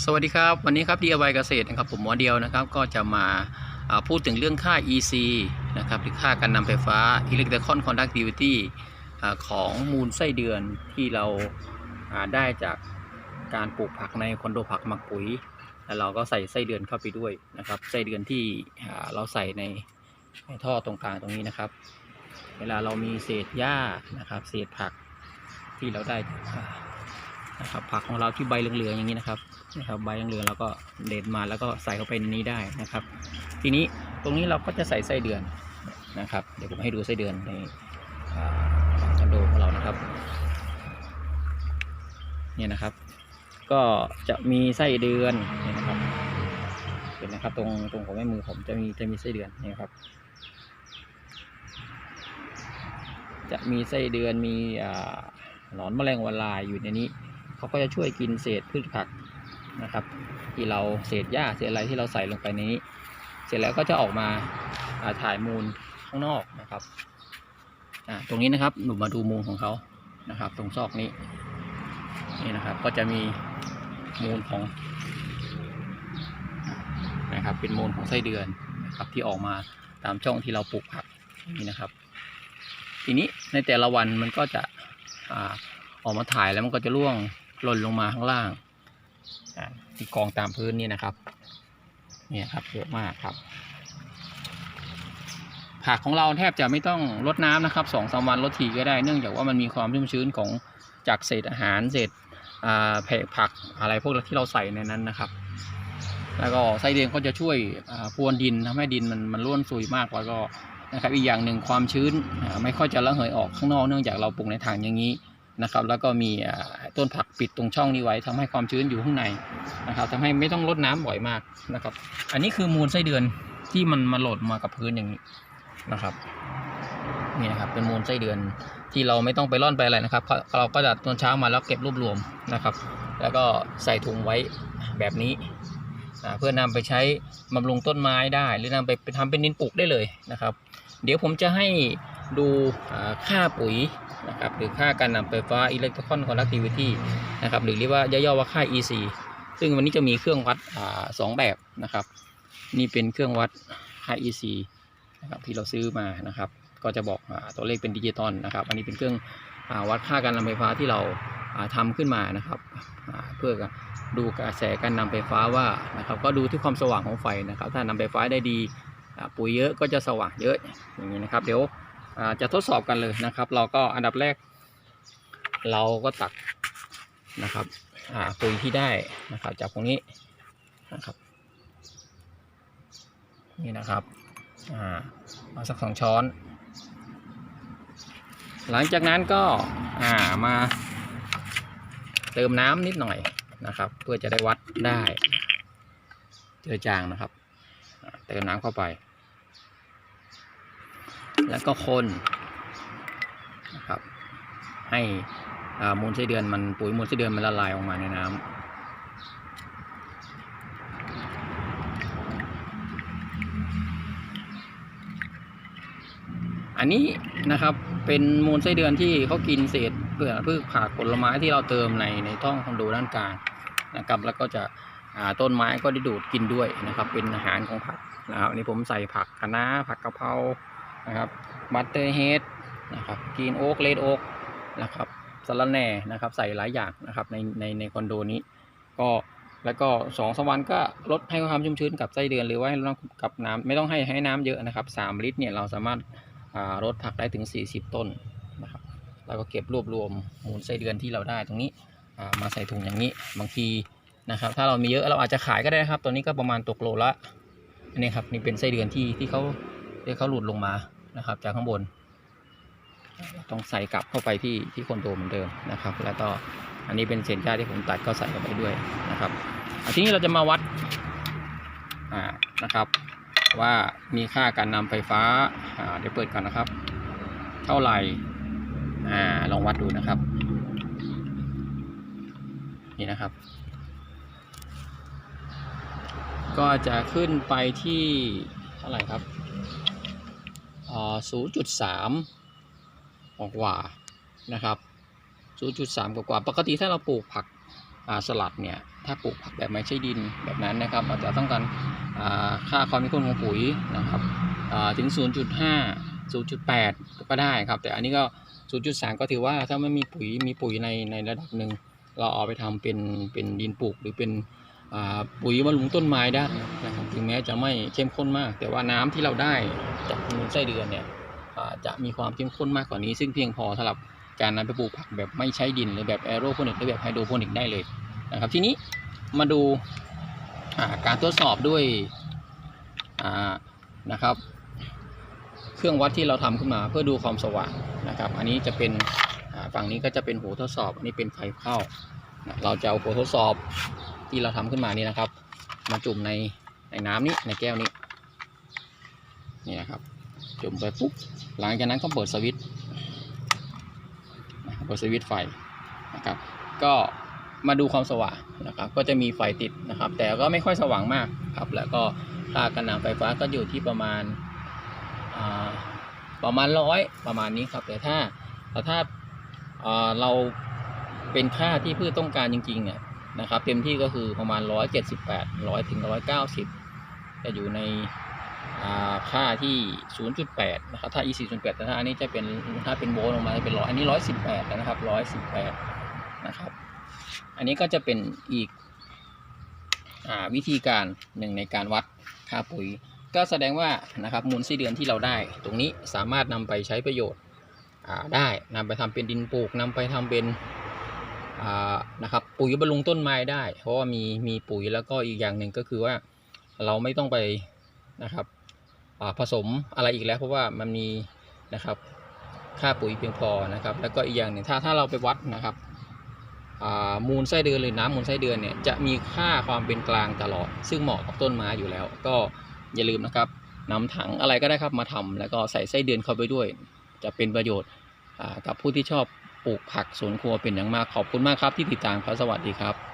สวัสดีครับวันนี้ครับ DIY เกษตรนะครับผมหมอเดียวนะครับก็จะมาพูดถึงเรื่องค่า EC นะครับหรือค่าการนำไฟฟ้า Electrical Conductivity ของมูลไส้เดือนที่เราได้จากการปลูกผักในคอนโดผักหมักปุ๋ย แล้วเราก็ใส่ไส้เดือนเข้าไปด้วยนะครับไส้เดือนที่เราใส่ในในท่อตรงกลางตรงนี้นะครับ เวลาเรามีเศษหญ้านะครับเศษผักที่เราได้ นะครับผักของเราที่ใบเหลืองๆอย่างนี้นะครับนะครับใบเหลืองๆเราก็เด็ดมาแล้วก็ใส่เข้าไปในนี้ได้นะครับ ทีนี้ตรงนี้เราก็จะใส่ไส้เดือนนะครับ เดี๋ยวผมให้ดูไส้เดือนในคอนโดของเรานะครับเนี่ยนะครับ ก็จะมีไส้เดือนเนี่ยนะครับเห็นนะครับ ตรงตรงของแม่มือผมจะมีจะมีไส้เดือนนี่ครับ จะมีไส้เดือนมีหนอนแมลงวันลายอยู่ในนี้ เขาก็จะช่วยกินเศษพืชผักนะครับ ที่เราเศษหญ้าเศษอะไรที่เราใส่ลงไปนี้ เสร็จแล้วก็จะออกมาถ่ายมูลข้างนอกนะครับตรงนี้นะครับหนูมาดูมูลของเขานะครับ ตรงซอกนี้นี่นะครับก็จะมีมูลของนะครับเป็นมูลของไส้เดือนนะครับที่ออกมาตามช่องที่เราปลูกผักนี่นะครับ ทีนี้ในแต่ละวันมันก็จะอออกมาถ่ายแล้วมันก็จะร่วง หล่นลงมาข้างล่างที่กองตามพื้นนี่นะครับ เนี่ยครับเยอะมากครับ ผักของเราแทบจะไม่ต้องรดน้ำนะครับสองสามวันรดทีก็ได้เนื่องจากว่ามันมีความชุ่มชื้นของจากเศษอาหารเศษแผงผักอะไรพวกที่เราใส่ในนั้นนะครับ แล้วก็ไส้เดือนก็จะช่วยพรวนดินทำให้ดินมันมันร่วนซุยมากแล้วก็นะครับอีกอย่างหนึ่งความชื้นไม่ค่อยจะระเหยออกข้างนอกเนื่องจากเราปลูกในถังอย่างนี้ นะครับ แล้วก็มีต้นผักปิดตรงช่องนี้ไว้ทำให้ความชื้นอยู่ข้างในนะครับทำให้ไม่ต้องรดน้ำบ่อยมากนะครับ อันนี้คือมูลไส้เดือนที่มันมาโหลดมากับพื้นอย่างนี้นะครับนี่นะครับเป็นมูลไส้เดือนที่เราไม่ต้องไปร่อนไปอะไรนะครับ เราก็จะตอนเช้ามาแล้วเก็บรวบรวมนะครับ แล้วก็ใส่ถุงไว้แบบนี้เพื่อนำไปใช้บำรุงต้นไม้ได้ หรือนำไปไปทำเป็นดินปลูกได้เลยนะครับ เดี๋ยวผมจะให้ ดูค่าปุ๋ยนะครับหรือค่าการนำไฟฟ้า Electrical Conductivity นะครับหรือเรียกว่าย่อๆว่าค่า EC ซึ่งวันนี้จะมีเครื่องวัดอสองแบบนะครับ นี่เป็นเครื่องวัดค่า EC นะครับที่เราซื้อมานะครับ ก็จะบอกอตัวเลขเป็นดิจิตอลนะครับ อันนี้เป็นเครื่องอวัดค่าการนำไฟฟ้าที่เราอ่าทำขึ้นมานะครับเพื่อดูกระแสการนำไฟฟ้าว่านะครับ ก็ดูที่ความสว่างของไฟนะครับ ถ้านำไฟฟ้าได้ดีปุ๋ยเยอะก็จะสว่างเยอะอย่างนี้นะครับ เดี๋ยว จะทดสอบกันเลยนะครับ เราก็อันดับแรก เราก็ตักนะครับปุ๋ยที่ได้นะครับจากตรงนี้นะครับนี่นะครับมาสักสองช้อน หลังจากนั้นก็มาเติมน้ำนิดหน่อยนะครับ เพื่อจะได้วัดได้เจอจางนะครับ เติมน้ำเข้าไป แล้วก็คนนะครับ ให้มูลไส้เดือนมันปุ๋ยมูลไส้เดือนมันละลายออกมาในน้ำอันนี้นะครับเป็นมูลไส้เดือนที่เขากินเศษเปลือกพืชผักผลไม้ที่เราเติมในในท้องคอนโดด้านกลางนะครับ แล้วก็จะต้นไม้ก็ได้ดูดกินด้วยนะครับ เป็นอาหารของผักนะครับนนี้ผมใส่ผักคะน้าผักกะเพรา นะครับบัตเตอร์เฮดนะครับกีนโอ๊กเลดโอ๊กนะครับสะระแหน่นะครับใส่หลายอย่างนะครับในในในคอนโดนี้ ก็แล้วก็สองสามวันก็ลดให้ความชุ่มชื้นกับไส้เดือน หรือว่าให้ลดกับน้ำไม่ต้องให้ให้น้ำเยอะนะครับสามลิตรเนี่ยเราสามารถอ่ารถผักได้ถึง 40 ต้นนะครับแล้วก็เก็บรวบรวมมูลไส้เดือนที่เราได้ตรงนี้ามาใส่ถุงอย่างนี้บางทีนะครับ ถ้าเรามีเยอะเราอาจจะขายก็ได้นะครับตัวนี้ก็ประมาณตกโลละอันนี้ครับนี่เป็นไส้เดือนที่ที่เขาที่เขาหลุดลงมา นะครับ จากข้างบน ต้องใส่กลับเข้าไปที่ที่คอนโดเหมือนเดิมนะครับ แล้วก็อันนี้เป็นเศษหญ้าที่ผมตัดก็ใส่เข้าไปด้วยนะครับอะทีนี้เราจะมาวัดอ่านะครับ ว่ามีค่าการนำไฟฟ้าอ่าเดี๋ยวเปิดก่อนนะครับ เท่าไหร่อ่าลองวัดดูนะครับ นี่นะครับ ก็จะขึ้นไปที่เท่าไหร่ครับ อ่าศูนย์จุดสามกว่านะครับศูนย์จุดสากว่า ปกติถ้าเราปลูกผักสลัดเนี่ย ถ้าปลูกผักแบบไม่ใช่ดินแบบนั้นนะครับอาจจะต้องการค่าความเข้มข้นของปุ๋ยนะครับถึง 0.5 0.8 ก็ได้ครับ แต่อันนี้ก็ 0.3 ก็ถือว่าถ้าไม่มีปุ๋ยมีปุ๋ยในในระดับหนึ่งเราเอาไปทำเป็นเป็นดินปลูกหรือเป็น ปุ๋ยบำรุงต้นไม้ได้นะครับถึงแม้จะไม่เข้มข้นมาก แต่ว่าน้ำที่เราได้จากมูลไส้เดือนเนี่ยจะมีความเข้มข้นมากกว่านี้ ซึ่งเพียงพอสำหรับการนำไปปลูกผักแบบไม่ใช้ดินหรือแบบแอโรโพนิกหรือแบบไฮโดรโพนิกได้เลยนะครับทีนี้มาดูาการทดสอบด้วยนะครับ เครื่องวัดที่เราทำขึ้นมาเพื่อดูความสว่างนะครับ อันนี้จะเป็นฝั่งนี้ก็จะเป็นหัวทดสอบ อันนี้เป็นไฟเข้านะเราจะเอาหัวทดสอบ ที่เราทำขึ้นมานี่นะครับ มาจุ่มในในน้ำนี้ในแก้วนี้นี่นะครับ จุ่มไปปุ๊บหลังจากนั้นก็เปิดสวิตช์เปิดสวิตช์ไฟนะครับ ก็มาดูความสว่างนะครับ ก็จะมีไฟติดนะครับ แต่ก็ไม่ค่อยสว่างมากครับ แล้วก็ค่ากันน้ำไฟฟ้าก็อยู่ที่ประมาณประมาณร้อยประมาณนี้ครับแต่ถ้าแต่ถ้าอ่าเราเป็นค่าที่พืชต้องการจริงๆเนี่ย นะครับ เต็มที่ก็คือประมาณ 178 100ถึง190 จะอยู่ในค่าที่ 0.8 นะครับ ถ้า e 4.8แต่ถ้าอันนี้จะเป็นถ้าเป็นโวลต์ลงมาจะเป็นร้อยอันนี้ 118แล้วนะครับ 118 นะครับ อันนี้ก็จะเป็นอีกอวิธีการหนึ่งในการวัดค่าปุ๋ย ก็แสดงว่านะครับมูลไส้เดือนที่เราได้ ตรงนี้สามารถนำไปใช้ประโยชน์ได้นำไปทำเป็นดินปลูกนำไปทำเป็น นะครับปุ๋ยบำรุงต้นไม้ได้ เพราะว่ามีมีปุ๋ยแล้วก็อีกอย่างหนึ่งก็คือว่าเราไม่ต้องไปนะครับผสมอะไรอีกแล้ว เพราะว่ามันมีนะครับค่าปุ๋ยเพียงพอนะครับ แล้วก็อีกอย่างหนึ่งถ้าถ้าเราไปวัดนะครับมูลไส้เดือนหรือน้ำมูลไส้เดือนเนี่ยจะมีค่าความเป็นกลางตลอด ซึ่งเหมาะกับต้นไม้อยู่แล้ว ก็อย่าลืมนะครับนำถังอะไรก็ได้ครับมาทำแล้วก็ใส่ไส้เดือนเข้าไปด้วย จะเป็นประโยชน์กับผู้ที่ชอบ ปลูกผักสวนครัวเป็นอย่างมากขอบคุณมากครับที่ติดตามครับสวัสดีครับ